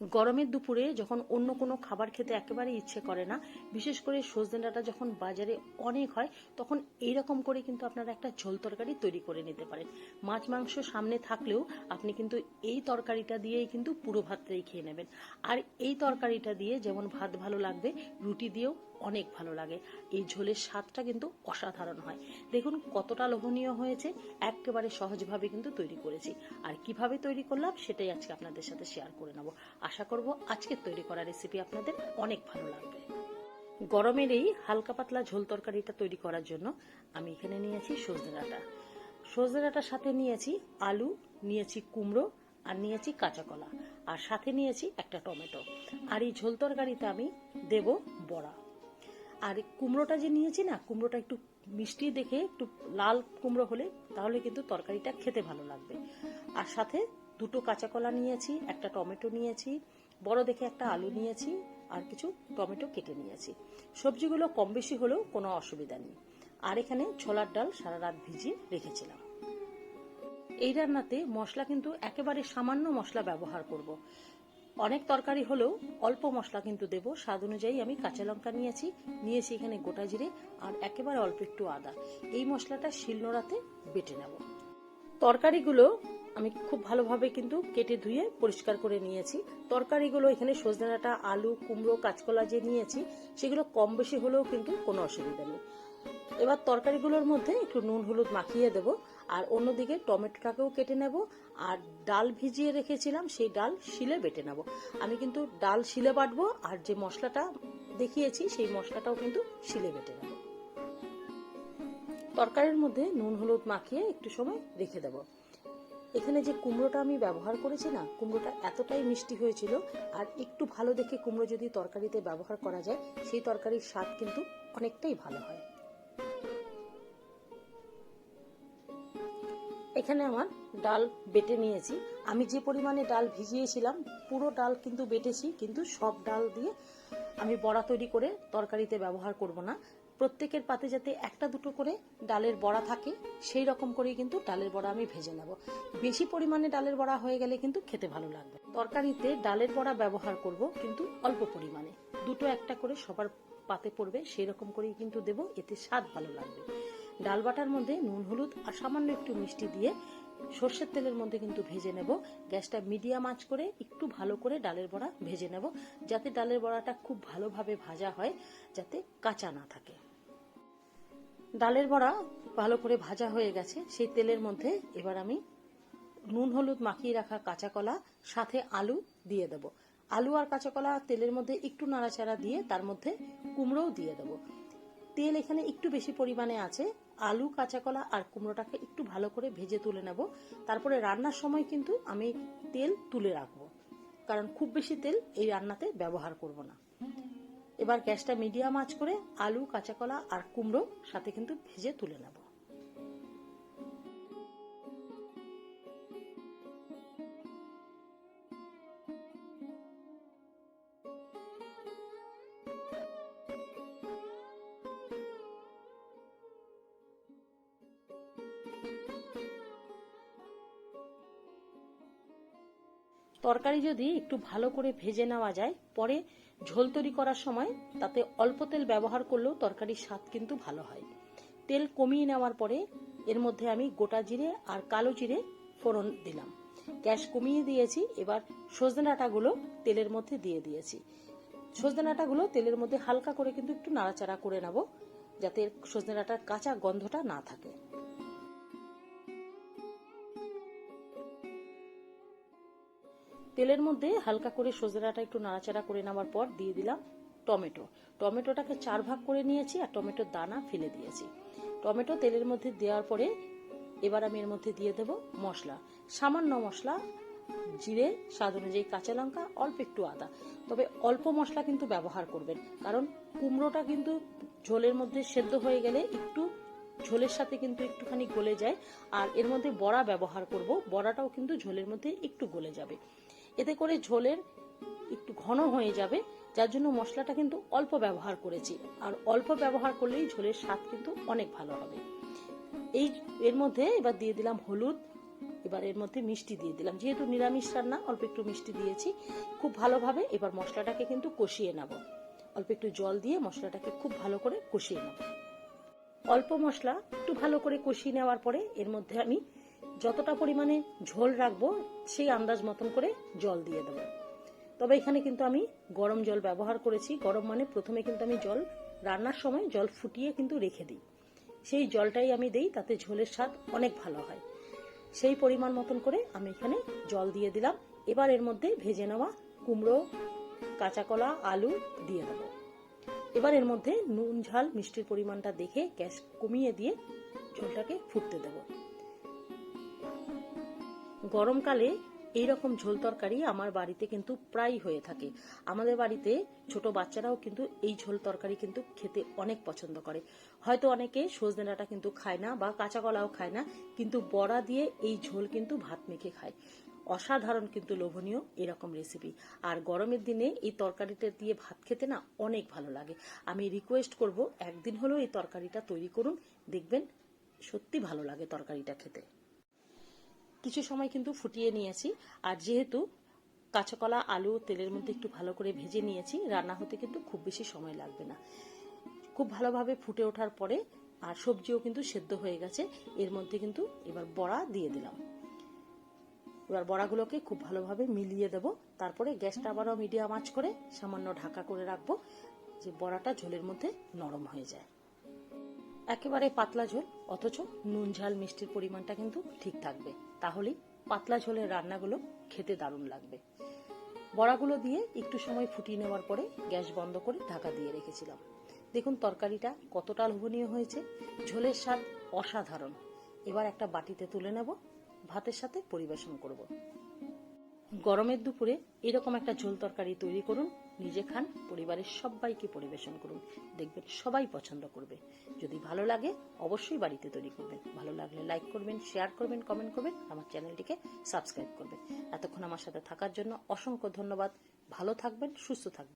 গরমের দুপুরে যখন অন্য কোনো খাবার খেতে একেবারে ইচ্ছে করে না, বিশেষ করে সজনে ডাঁটা যখন বাজারে অনেক হয়, তখন এইরকম করে কিন্তু আপনারা একটা ঝোল তরকারি তৈরি করে নিতে পারেন। মাছ, মাংস সামনে থাকলেও আপনি কিন্তু এই তরকারিটা দিয়েই কিন্তু পুরো ভাতটাই খেয়ে নেবেন। আর এই তরকারিটা দিয়ে যেমন ভাত ভালো লাগবে, রুটি দিয়েও অনেক ভালো লাগে। এই ঝোলের স্বাদটা কিন্তু অসাধারণ হয়। দেখুন কতটা লোভনীয় হয়েছে, একেবারে সহজভাবে কিন্তু তৈরি করেছি। আর কীভাবে তৈরি করলাম সেটাই আজকে আপনাদের সাথে শেয়ার করে নেব। আশা করব আজকের তৈরি করা রেসিপি আপনাদের অনেক ভালো লাগবে। গরমের এই হালকা পাতলা ঝোল তরকারিটা তৈরি করার জন্য আমি এখানে নিয়েছি সজনে ডাঁটা। সজনে ডাঁটার সাথে নিয়েছি আলু, নিয়েছি কুমড়ো আর নিয়েছি কাঁচা কলা। আর সাথে নিয়েছি একটা টমেটো। আর এই ঝোল তরকারিতে আমি দেব বড়া। আর কুমড়োটা যে নিয়েছি না, কুমড়োটা একটু মিষ্টি দেখে, একটু লাল কুমড়ো হলে, তাহলে কিন্তু তরকারিটা খেতে ভালো লাগবে। আর সাথে দুটো কাঁচা কলা নিয়েছি, একটা টমেটো নিয়েছি, বড় দেখে একটা আলু নিয়েছি, আর কিছু টমেটো কেটে নিয়েছি। সবজিগুলো কম বেশি হলেও কোনো অসুবিধা নেই। আর এখানে ছোলার ডাল সারা রাত ভিজিয়ে রেখেছিলাম। এই রান্নাতে মশলা কিন্তু একেবারে সামান্য মশলা ব্যবহার করব। অনেক তরকারি হলেও অল্প মশলা কিন্তু দেব। স্বাদ অনুযায়ী আমি কাঁচা লঙ্কা নিয়েছি। নিয়েছি এখানে গোটা জিরে আর একেবারে অল্প একটু আদা। এই মশলাটা শিলনোড়াতে বেটে নেব। তরকারিগুলো আমি খুব ভালোভাবে কিন্তু কেটে ধুয়ে পরিষ্কার করে নিয়েছি। তরকারিগুলো এখানে সজনে ডাঁটা, আলু, কুমড়ো, কাঁচকলা যে নিয়েছি, সেগুলো কম বেশি হলেও কিন্তু কোনো অসুবিধা নেই। এবার তরকারিগুলোর মধ্যে একটু নুন, হলুদ মাখিয়ে দেব। আর অন্যদিকে টমেটোটাকেও কেটে নেব, আর ডাল ভিজিয়ে রেখেছিলাম, সেই ডাল শিলে বেটে নেব। আমি কিন্তু ডাল শিলে বাটবো, আর যে মশলাটা দেখিয়েছি, সেই মশলাটাও কিন্তু শিলে বেটে নেব। তরকারির মধ্যে নুন, হলুদ মাখিয়ে একটু সময় রেখে দেব। এখানে যে কুমড়োটা আমি ব্যবহার করেছি না, কুমড়োটা এতটাই মিষ্টি হয়েছিল, আর একটু ভালো দেখে কুমড়ো যদি তরকারিতে ব্যবহার করা যায়, সেই তরকারির স্বাদ কিন্তু অনেকটাই ভালো হয়। এখানে আমার ডাল বেটে নিয়েছি। আমি যে পরিমাণে ডাল ভিজিয়েছিলাম, পুরো ডাল কিন্তু বেটেছি, কিন্তু সব ডাল দিয়ে আমি বড়া তৈরি করে তরকারিতে ব্যবহার করব না। প্রত্যেকের পাতে যাতে একটা দুটো করে ডালের বড়া থাকে, সেই রকম করেই কিন্তু ডালের বড়া আমি ভেজে নেব। বেশি পরিমাণে ডালের বড়া হয়ে গেলে কিন্তু খেতে ভালো লাগবে। তরকারিতে ডালের বড়া ব্যবহার করব কিন্তু অল্প পরিমাণে। দুটো একটা করে সবার পাতে পড়বে, সেই রকম করেই কিন্তু দেব, এতে স্বাদ ভালো লাগবে। ডাল বাটার মধ্যে নুন, হলুদ আর সামান্য একটু মিষ্টি দিয়ে সর্ষের তেলের মধ্যে কিন্তু ভেজে নেব। গ্যাসটা মিডিয়াম আঁচ করে একটু ভালো করে ডালের বড়া ভেজে নেব, যাতে ডালের বড়াটা খুব ভালোভাবে ভাজা হয়, যাতে কাঁচা না থাকে। ডালের বড়া ভালো করে ভাজা হয়ে গেছে। সেই তেলের মধ্যে এবার আমি নুন, হলুদ মাখিয়ে রাখা কাঁচা কলা সাথে আলু দিয়ে দেব। আলু আর কাঁচা কলা তেলের মধ্যে একটু নাড়াচাড়া দিয়ে তার মধ্যে কুমড়োও দিয়ে দেবো। তেল এখানে একটু বেশি পরিমাণে আছে আলু কাঁচা কলা আর কুমড়োটাকে একটু ভালো করে ভেজে তুলে নেব। তারপরে রান্নার সময় কিন্তু আমি তেল তুলে রাখব, কারণ খুব বেশি তেল এই রান্নাতে ব্যবহার করব না। এবার গ্যাসটা মিডিয়াম আঁচ করে আলু, কাঁচাকলা আর কুমড়ো সাথে কিন্তু ভেজে তুলে নেব। তরকারি যদি একটু ভালো করে ভেজে নেওয়া যায়, পরে ঝোল তৈরি করার সময় তাতে অল্প তেল ব্যবহার করলেও তরকারির স্বাদ কিন্তু ভালো হয়। তেল কমিয়ে নেওয়ার পরে এর মধ্যে আমি গোটা জিরে আর কালো জিরে ফোড়ন দিলাম। গ্যাস কমিয়ে দিয়েছি, এবার সজনে ডাঁটাগুলো তেলের মধ্যে দিয়ে দিয়েছি। সজনে ডাঁটাগুলো তেলের মধ্যে হালকা করে কিন্তু একটু নাড়াচাড়া করে নেব, যাতে সজনে ডাঁটার কাঁচা গন্ধটা না থাকে। তেলের মধ্যে হালকা করে সজনাটা একটু নাড়াচাড়া করে নেওয়ার পর দিয়ে দিলাম টমেটো। টমেটোটাকে চার ভাগ করে নিয়েছি আর টমেটোর দানা ফেলে দিয়েছি। টমেটো তেলের মধ্যে দেওয়ার পরে এবার আমি এর মধ্যে দিয়ে দেব মশলা। সামান্য মশলা, জিরে, স্বাদ অনুযায়ী কাঁচা লঙ্কা, অল্প একটু আদা। তবে অল্প মশলা কিন্তু ব্যবহার করবেন, কারণ কুমড়োটা কিন্তু ঝোলের মধ্যে সেদ্ধ হয়ে গেলে একটু ঝোলের সাথে কিন্তু একটুখানি গলে যায়। আর এর মধ্যে বড়া ব্যবহার করব, বড়াটাও কিন্তু ঝোলের মধ্যে একটু গলে যাবে। এতে করে ঝোলের একটু ঘন হয়ে যাবে, যার জন্য মশলাটা কিন্তু অল্প ব্যবহার করেছি। আর অল্প ব্যবহার করলেই ঝোলের স্বাদ কিন্তু অনেক ভালো হবে। এই এর মধ্যে এবার দিয়ে দিলাম হলুদ, এবার এর মধ্যে মিষ্টি দিয়ে দিলাম। যেহেতু নিরামিষ রান্না, অল্প একটু মিষ্টি দিয়েছি, খুব ভালোভাবে এবার মশলাটাকে কিন্তু কষিয়ে নেব। অল্প একটু জল দিয়ে মশলাটাকে খুব ভালো করে কষিয়ে নেব। অল্প মশলা একটু ভালো করে কষিয়ে নেওয়ার পরে এর মধ্যে আমি যতটা পরিমাণে ঝোল রাখব, সেই আন্দাজ মতন করে জল দিয়ে দেবো। তবে এখানে কিন্তু আমি গরম জল ব্যবহার করেছি। গরম মানে প্রথমে কিন্তু আমি জল, রান্নার সময় জল ফুটিয়ে কিন্তু রেখে দিই। সেই জলটাই আমি দেই, তাতে ঝোলের স্বাদ অনেক ভালো হয়। সেই পরিমাণ মতন করে আমি এখানে জল দিয়ে দিলাম। এবার এর মধ্যে ভেজে নেওয়া কুমড়ো কাঁচা কলা আলু দিয়ে দেবো। এবার এর মধ্যে নুন, ঝাল, মিষ্টির পরিমাণটা দেখে গ্যাস কমিয়ে দিয়ে ঝোলটাকে ফুটতে দেব। গরমকালে এই রকম ঝোল তরকারি আমার বাড়িতে কিন্তু প্রায় হয়ে থাকে। আমাদের বাড়িতে ছোট বাচ্চারাও কিন্তু এই ঝোল তরকারি কিন্তু খেতে অনেক পছন্দ করে। হয়তো অনেকে সজনে ডাঁটা কিন্তু খায় না বা কাঁচা কলাও খায় না, কিন্তু বড়া দিয়ে এই ঝোল কিন্তু ভাত মেখে খায়। অসাধারণ কিন্তু লোভনীয় এরকম রেসিপি আর গরমের দিনে এই তরকারিটা দিয়ে ভাত খেতে না অনেক ভালো লাগে। আমি রিকোয়েস্ট করব একদিন হলেও এই তরকারিটা তৈরি করুন, দেখবেন সত্যি ভালো লাগে তরকারিটা খেতে। কিছু সময় কিন্তু ফুটিয়ে নিয়েছি। আর যেহেতু কাঁচাকলা, আলু তেলের মধ্যে একটু ভালো করে ভেজে নিয়েছি, রান্না হতে কিন্তু খুব বেশি সময় লাগবে না। খুব ভালোভাবে ফুটে ওঠার পরে আর সবজিও কিন্তু সেদ্ধ হয়ে গেছে, এর মধ্যে কিন্তু এবার বড়া দিয়ে দিলাম। এবার বড়াগুলোকে খুব ভালোভাবে মিলিয়ে দেব। তারপরে গ্যাসটা আবারও মিডিয়াম আঁচ করে সামান্য ঢাকা করে রাখব, যে বড়াটা ঝোলের মধ্যে নরম হয়ে যায়। একেবারে পাতলা ঝোল, অথচ নুন, ঝাল, মিষ্টির পরিমাণটা কিন্তু ঠিক থাকবে। তাহলেই পাতলা ঝোলের রান্নাগুলো খেতে দারুণ লাগবে। বড়াগুলো দিয়ে একটু সময় ফুটিয়ে নেওয়ার পরে গ্যাস বন্ধ করে ঢাকা দিয়ে রেখেছিলাম। দেখুন তরকারিটা কতটা লোভনীয় হয়েছে। ঝোলের স্বাদ অসাধারণ। এবার একটা বাটিতে তুলে নেব, ভাতের সাথে পরিবেশন করব। গরমের দুপুরে এরকম একটা ঝোল তরকারি তৈরি করুন নিজে খান, পরিবারের সবাইকে পরিবেশন করুন। দেখবেন সবাই পছন্দ করবে। যদি ভালো লাগে, অবশ্যই বাড়িতে তৈরি করবেন। ভালো লাগলে লাইক করবেন, শেয়ার করবেন, কমেন্ট করবেন, আমার চ্যানেলটিকে সাবস্ক্রাইব করবেন। এতক্ষণ আমার সাথে থাকার জন্য অসংখ্য ধন্যবাদ। ভালো থাকবেন, সুস্থ থাকবেন।